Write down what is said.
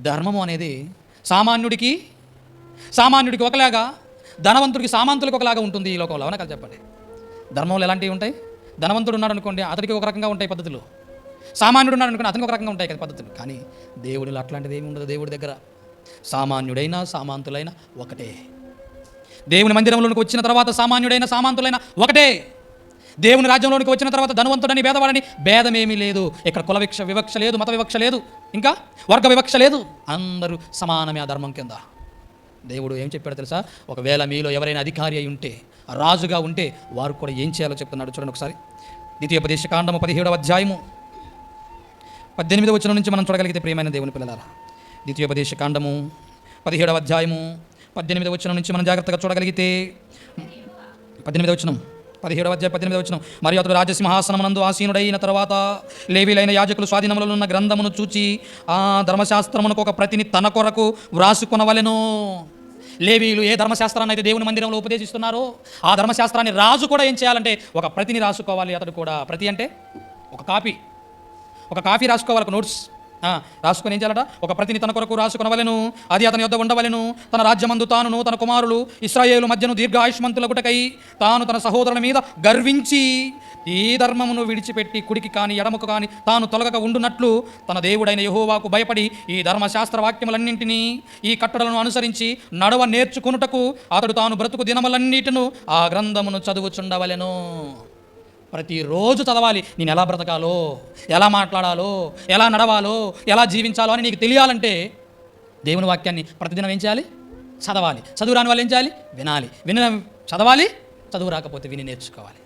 ధర్మము అనేది సామాన్యుడికి సామాన్యుడికి ఒకలాగా ధనవంతుడికి సామాంతులకు ఒకలాగా ఉంటుంది ఈ లోకంలో. అవునా కదా చెప్పండి? ధర్మంలో ఎలాంటివి ఉంటాయి? ధనవంతుడు ఉన్నాడు అనుకోండి అతనికి ఒక రకంగా ఉంటాయి పద్ధతులు. సామాన్యుడు ఉన్నాడు అనుకోండి అతనికి ఒక రకంగా ఉంటాయి కదా పద్ధతులు. కానీ దేవుడిలో అట్లాంటిది ఏమి ఉండదు దేవుడి దగ్గర. సామాన్యుడైనా సామాంతులైనా ఒకటే. దేవుని మందిరంలోనికి వచ్చిన తర్వాత సామాన్యుడైన సామాంతులైన ఒకటే. దేవుని రాజ్యంలోనికి వచ్చిన తర్వాత ధనవంతుడని భేదవాడని భేదమేమీ లేదు. ఇక్కడ కుల వివక్ష వివక్ష లేదు మత వివక్ష లేదు. ఇంకా వర్గ వివక్ష లేదు. అందరూ సమానమే ఆ ధర్మం కింద. దేవుడు ఏం చెప్పాడు తెలుసా? ఒకవేళ మీలో ఎవరైనా అధికారి అయి ఉంటే రాజుగా ఉంటే వారు కూడా ఏం చేయాలో చెప్తున్నాడు చూడండి ఒకసారి. ద్వితీయోపదేశ కాండము పదిహేడవ అధ్యాయము. పద్దెనిమిదవ వచ్చిన నుంచి మనం చూడగలిగితే ప్రియమైన దేవుని పిల్లలారా ద్వితీయోపదేశ కాండము పదిహేడవ అధ్యాయము పద్దెనిమిదవ వచ్చిన నుంచి మనం జాగ్రత్తగా చూడగలిగితే పద్దెనిమిదవ వచనం. పదిహేడవ అధ్యాయ పద్దెనిమిది వచ్చిన మరియు అతడు రాజసింహాసనమునందు ఆసీనుడైన తర్వాత లేవీలైన యాజకులు స్వాధీనములో ఉన్న గ్రంథమును చూచి ఆ ధర్మశాస్త్రమునకు ఒక ప్రతిని తన కొరకు వ్రాసుకొనవలెను. లేవీలు ఏ ధర్మశాస్త్రాన్ని అయితే దేవుని మందిరంలో ఉపదేశిస్తున్నారో ఆ ధర్మశాస్త్రాన్ని రాజు కూడా ఏం చేయాలంటే ఒక ప్రతిని రాసుకోవాలి అతడు కూడా. ప్రతి అంటే? ఒక కాపీ. ఒక కాపీ రాసుకోవాలి ఒక నోట్స్. రాసుకుని ఏం చేయాలట? ఒక ప్రతిని తన కొరకు రాసుకునవలను. అది అతని యొద్ద ఉండవలను. తన రాజ్యమందు తానును తన కుమారులు ఇస్రాయేలు మధ్యను దీర్ఘాయుష్మంతులగుటకై తాను తన సహోదరుల మీద గర్వించి ఈ ధర్మమును విడిచిపెట్టి కుడికి కాని ఎడముకు కాని తాను తొలగక ఉండునట్లు తన దేవుడైన యహోవాకు భయపడి ఈ ధర్మశాస్త్ర వాక్యములన్నింటినీ ఈ కట్టడలను అనుసరించి నడవ నేర్చుకునుటకు అతడు తాను బ్రతుకు దినములన్నిటిను ఆ గ్రంథమును చదువుచుండవలెను. ప్రతిరోజు చదవాలి. నేను ఎలా బ్రతకాలో ఎలా మాట్లాడాలో ఎలా నడవాలో ఎలా జీవించాలో అని నీకు తెలియాలంటే దేవుని వాక్యాన్ని ప్రతిదినం ఏం చేయాలి? చదవాలి. చదువు రాని వాళ్ళు ఏం చేయాలి? వినాలి. విన చదవాలి చదువు రాకపోతే విని నేర్చుకోవాలి.